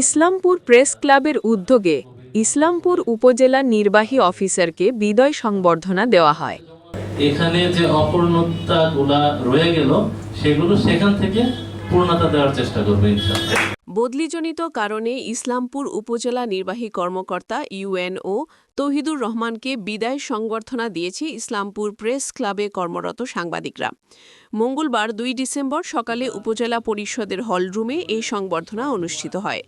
Islampur press ক্লাবের উদ্যোগে ইসলামপুর উপজেলা নির্বাহী অফিসারকে বিদয় সংবর্ধনা দেওয়া হয়। এখানে যে অপূর্ণতাগুলা রয়ে গেল, সেগুলো সেখান থেকে পূর্ণতা দেওয়ার চেষ্টা করবে ইনশাআল্লাহ। বদলিজনিত কারণে ইসলামপুর উপজেলা নির্বাহী কর্মকর্তা ইউএনও তৌহিদুর রহমানকে বিদায় সংবর্ধনা দিয়েছে ইসলামপুর প্রেস ক্লাবে কর্মরত সাংবাদিকরা। মঙ্গলবার দুই ডিসেম্বর সকালে উপজেলা পরিষদের হলরুমে এই সংবর্ধনা অনুষ্ঠিত হয়।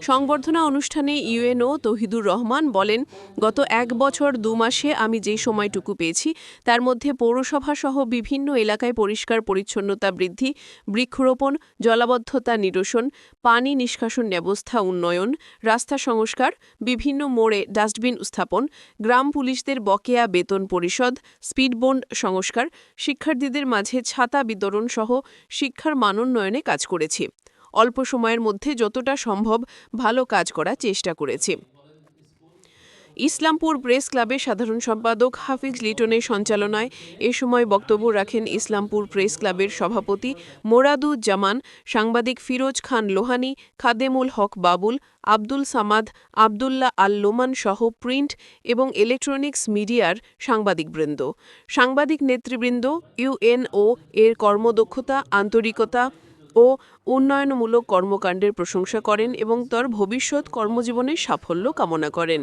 সংবর্ধনা অনুষ্ঠানে ইউএনও তৌহিদুর রহমান বলেন, গত এক বছর দু মাসে আমি যে সময়টুকু পেয়েছি, তার মধ্যে পৌরসভা সহ বিভিন্ন এলাকায় পরিষ্কার পরিচ্ছন্নতা বৃদ্ধি, বৃক্ষরোপণ, জলাবদ্ধতা নিরসন, পানি নিষ্কাশন ব্যবস্থা উন্নয়ন, রাস্তা সংস্কার, বিভিন্ন মোড়ে ডাস্টবিন স্থাপন, গ্রাম পুলিশদের বকেয়া বেতন পরিষদ স্পিডবোন্ড সংস্কার, শিক্ষার্থীদের মাঝে ছাতা বিতরণ সহ শিক্ষার মানোন্নয়নে কাজ করেছি। অল্প সময়ের মধ্যে যতটা সম্ভব ভালো কাজ করার চেষ্টা করেছি। ইসলামপুর প্রেস ক্লাবের সাধারণ সম্পাদক হাফিজ লিটনের সঞ্চালনায় এ সময় বক্তব্য রাখেন ইসলামপুর প্রেস ক্লাবের সভাপতি মোরাদুজ্জামান, সাংবাদিক ফিরোজ খান লোহানি, খাদেমুল হক বাবুল, আব্দুল সামাদ, আবদুল্লাহ আল লোমান সহ প্রিন্ট এবং ইলেকট্রনিক্স মিডিয়ার সাংবাদিকবৃন্দ। সাংবাদিক নেতৃবৃন্দ ইউএনও এর কর্মদক্ষতা, আন্তরিকতা ও উন্নয়নমূলক কর্মকাণ্ডের প্রশংসা করেন এবং তার ভবিষ্যৎ কর্মজীবনের সাফল্য কামনা করেন।